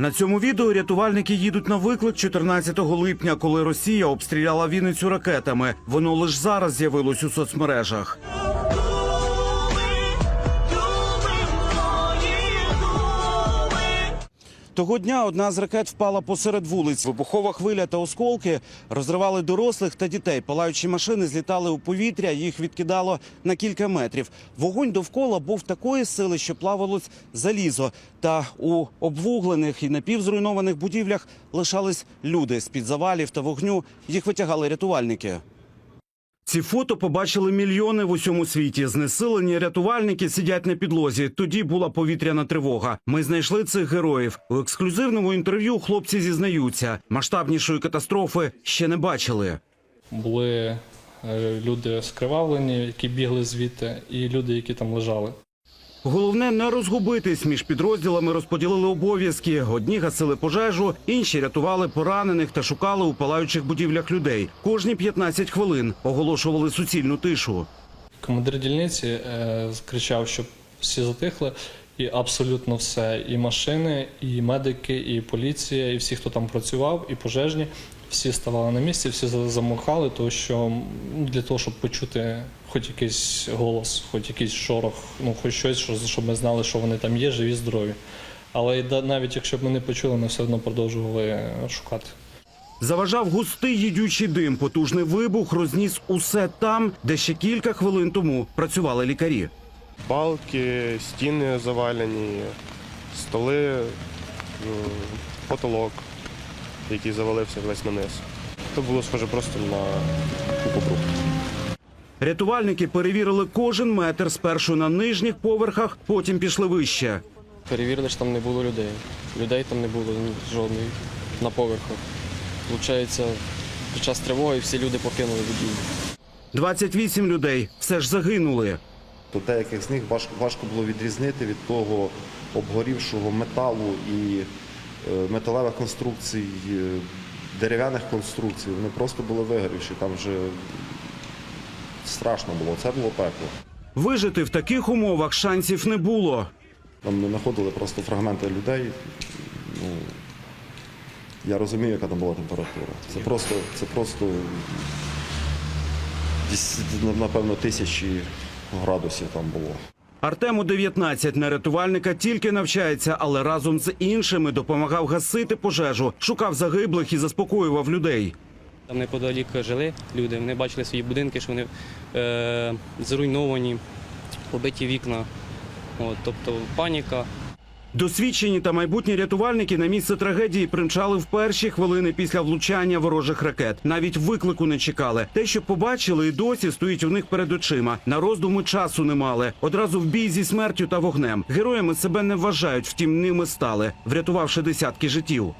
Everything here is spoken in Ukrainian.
На цьому відео рятувальники їдуть на виклик 14 липня, коли Росія обстріляла Вінницю ракетами. Воно лише зараз з'явилось у соцмережах. Того дня одна з ракет впала посеред вулиць. Вибухова хвиля та осколки розривали дорослих та дітей. Палаючі машини злітали у повітря, їх відкидало на кілька метрів. Вогонь довкола був такої сили, що плавалось залізо. Та у обвуглених і напівзруйнованих будівлях лишались люди з під завалів та вогню. Їх витягали рятувальники. Ці фото побачили мільйони в усьому світі. Знесилені рятувальники сидять на підлозі. Тоді була повітряна тривога. Ми знайшли цих героїв. У ексклюзивному інтерв'ю хлопці зізнаються, масштабнішої катастрофи ще не бачили. Були е, люди скривавлені, які бігли звідти, і люди, які там лежали. Головне не розгубитись між підрозділами. Розподілили обов'язки. Одні гасили пожежу, інші рятували поранених та шукали у палаючих будівлях людей. Кожні 15 хвилин оголошували суцільну тишу. Командир дільниці е, кричав, щоб всі затихли, і абсолютно все. І машини, і медики, і поліція, і всі, хто там працював, і пожежні, всі ставали на місці, всі за- замовкали, тому що для того, щоб почути хоч якийсь голос, хоч якийсь шорох, ну хоч щось, що- щоб ми знали, що вони там є, живі, здорові. Але навіть якщо б ми не почули, ми все одно продовжували шукати. Заважав густий їдючий дим. Потужний вибух розніс усе там, де ще кілька хвилин тому працювали лікарі. Балки, стіни завалені, столи, ну, потолок, який завалився весь на низ. То було схоже просто на купу брухту. Рятувальники перевірили кожен метр спершу на нижніх поверхах, потім пішли вище. Перевірили, що там не було людей. Людей там не було ні жодної на поверхах. Получається, під час тривоги всі люди покинули будівлю. 28 людей все ж загинули. то деяких з них важко, важко було відрізнити від того обгорівшого металу і металевих конструкцій, е, дерев'яних конструкцій. Вони просто були вигорівші. Там вже страшно було. Це було пекло. Вижити в таких умовах шансів не було. Там ми знаходили просто фрагменти людей. Ну, я розумію, яка там була температура. Це просто, це просто десь, напевно, тисячі градусів там було. Артему 19 на рятувальника тільки навчається, але разом з іншими допомагав гасити пожежу, шукав загиблих і заспокоював людей. Там неподалік жили люди, вони бачили свої будинки, що вони е, зруйновані, побиті вікна. От, тобто паніка. Досвідчені та майбутні рятувальники на місце трагедії примчали в перші хвилини після влучання ворожих ракет. Навіть виклику не чекали. Те, що побачили, і досі стоїть у них перед очима. На роздуми часу не мали. Одразу в бій зі смертю та вогнем. Героями себе не вважають, втім ними стали, врятувавши десятки життів.